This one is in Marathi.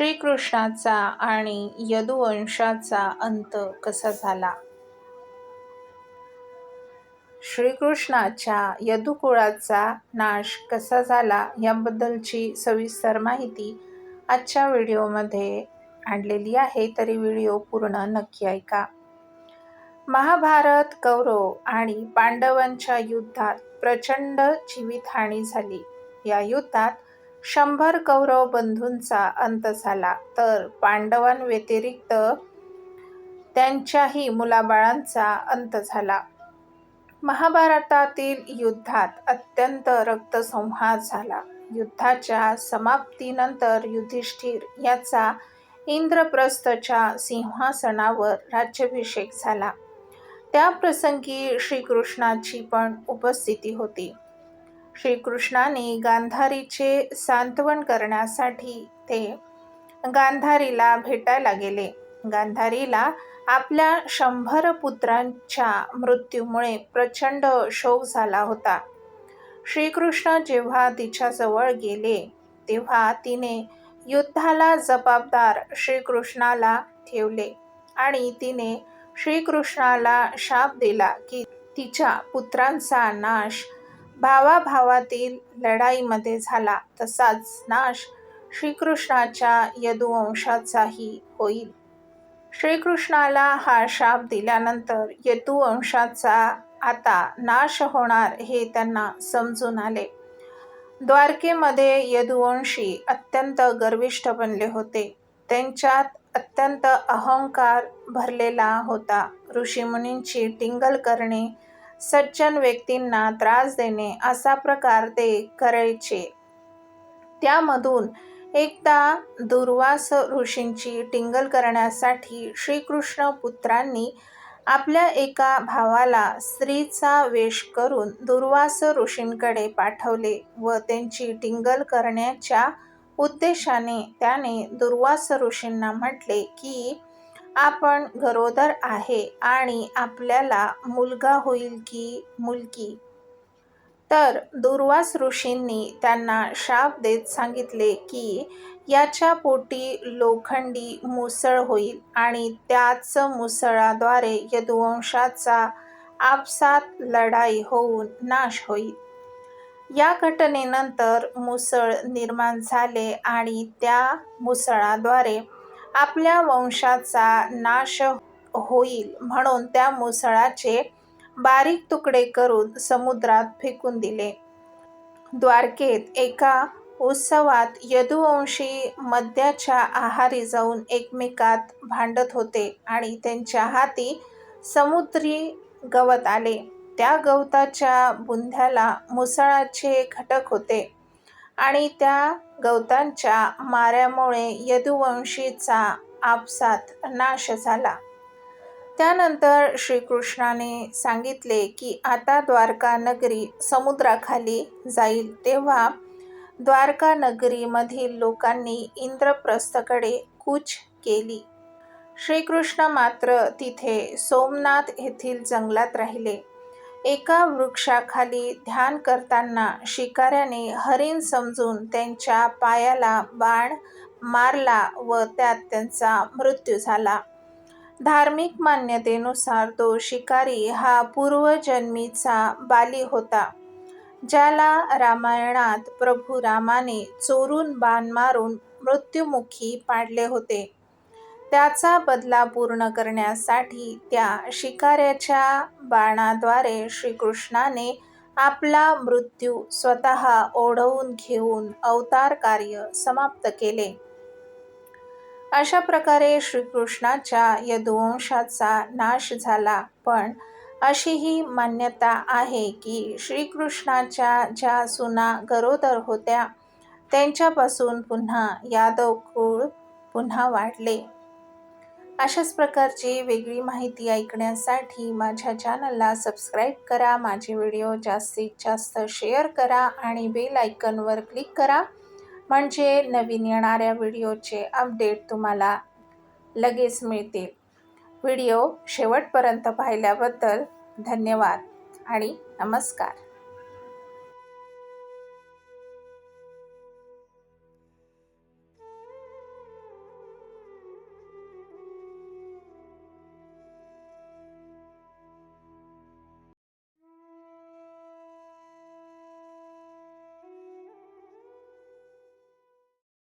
श्रीकृष्णाचा आणि यदुवंशाचा अंत कसा झाला? श्रीकृष्णाच्या यदुकुळाचा नाश कसा झाला याबद्दलची सविस्तर माहिती आजच्या व्हिडिओमध्ये आणलेली आहे. तरी व्हिडिओ पूर्ण नक्की ऐका. महाभारत कौरव आणि पांडवांच्या युद्धात प्रचंड जीवितहानी झाली. या युद्धात शंभर कौरव बंधूंचा अंत झाला. तर पांडवांव्यतिरिक्त त्यांच्याही मुलाबाळांचा अंत झाला. महाभारतातील युद्धात अत्यंत रक्तसंहार झाला. युद्धाच्या समाप्तीनंतर युधिष्ठिर याचा इंद्रप्रस्थच्या सिंहासनावर राज्याभिषेक झाला. त्या प्रसंगी श्रीकृष्णाची पण उपस्थिती होती. श्रीकृष्णाने गांधारीचे सांत्वन करण्यासाठी ते गांधारीला भेटायला गेले. गांधारीला आपल्या शंभर पुत्रांच्या मृत्यूमुळे प्रचंड शोक झाला होता. श्रीकृष्ण जेव्हा तिच्याजवळ गेले तेव्हा तिने युद्धाला जबाबदार श्रीकृष्णाला ठेवले आणि तिने श्रीकृष्णाला शाप दिला की तिच्या पुत्रांचा नाश भावाभावातील लढाईमध्ये झाला तसाच नाश श्रीकृष्णाच्या यदुवंशाचाही होईल. श्रीकृष्णाला हा शाप दिल्यानंतर यदुवंशाचा आता नाश होणार हे त्यांना समजून आले. द्वारकेमध्ये यदुवंशी अत्यंत गर्विष्ठ बनले होते. त्यांच्यात अत्यंत अहंकार भरलेला होता. ऋषीमुनींची टिंगल करणे सज्जन व्यक्तींना त्रास देणे असा प्रकार ते करायचे. त्यामधून एकदा दुर्वास ऋषींची टिंगल करण्यासाठी श्रीकृष्ण पुत्रांनी आपल्या एका भावाला स्त्रीचा वेश करून दुर्वास ऋषींकडे पाठवले व त्यांची टिंगल करण्याच्या उद्देशाने त्याने दुर्वास ऋषींना म्हटले की आपण गरोदर आहे आणि आपल्याला मुलगा होईल की मुलगी? तर दुर्वास ऋषींनी त्यांना शाप देत सांगितले की याच्या पोटी लोखंडी मुसळ होईल आणि त्याच मुसळाद्वारे यदुवंशाचा आपसात लढाई होऊन नाश होईल. या घटनेनंतर मुसळ निर्माण झाले आणि त्या मुसळाद्वारे आपल्या वंशाचा नाश होईल म्हणून त्या मुसळाचे बारीक तुकडे करून समुद्रात फेकून दिले. द्वारकेत एका उत्सवात यदुवंशी मद्याच्या आहारी जाऊन एकमेकात भांडत होते आणि त्यांच्या हाती समुद्री गवत आले. त्या गवताच्या बुंध्याला मुसळाचे घटक होते. आणि त्या गवतांच्या माऱ्यामुळे यदुवंशीचा आपसात नाश झाला. त्यानंतर श्रीकृष्णाने सांगितले की आता द्वारका नगरी समुद्राखाली जाईल तेव्हा द्वारका नगरीमधील लोकांनी इंद्रप्रस्थकडे कूच केली. श्रीकृष्ण मात्र तिथे सोमनाथ येथील जंगलात राहिले. एका वृक्षाखाली ध्यान करताना शिकाऱ्याने हरिण समजून त्यांच्या पायाला बाण मारला व त्यात त्यांचा मृत्यू झाला. धार्मिक मान्यतेनुसार तो शिकारी हा पूर्वजन्मीचा बाली होता ज्याला रामायणात प्रभू रामाने चोरून बाण मारून मृत्युमुखी पाडले होते. त्याचा बदला पूर्ण करण्यासाठी त्या शिकाऱ्याच्या बाणाद्वारे श्रीकृष्णाने आपला मृत्यू स्वतः ओढवून घेऊन अवतार कार्य समाप्त केले. अशा प्रकारे श्रीकृष्णाच्या यदुवंशाचा नाश झाला. पण अशीही मान्यता आहे की श्रीकृष्णाच्या ज्या सुना गरोदर होत्या त्यांच्यापासून पुन्हा यादव कुळ पुन्हा वाढले. अशाच प्रकारची वेगळी माहिती ऐकण्यासाठी माझ्या चॅनलला सबस्क्राईब करा. माझे व्हिडिओ जास्तीत जास्त शेअर करा आणि बेल आयकनवर क्लिक करा. म्हणजे नवीन येणाऱ्या व्हिडिओचे अपडेट तुम्हाला लगेच मिळतील. व्हिडिओ शेवटपर्यंत पाहिल्याबद्दल धन्यवाद आणि नमस्कार.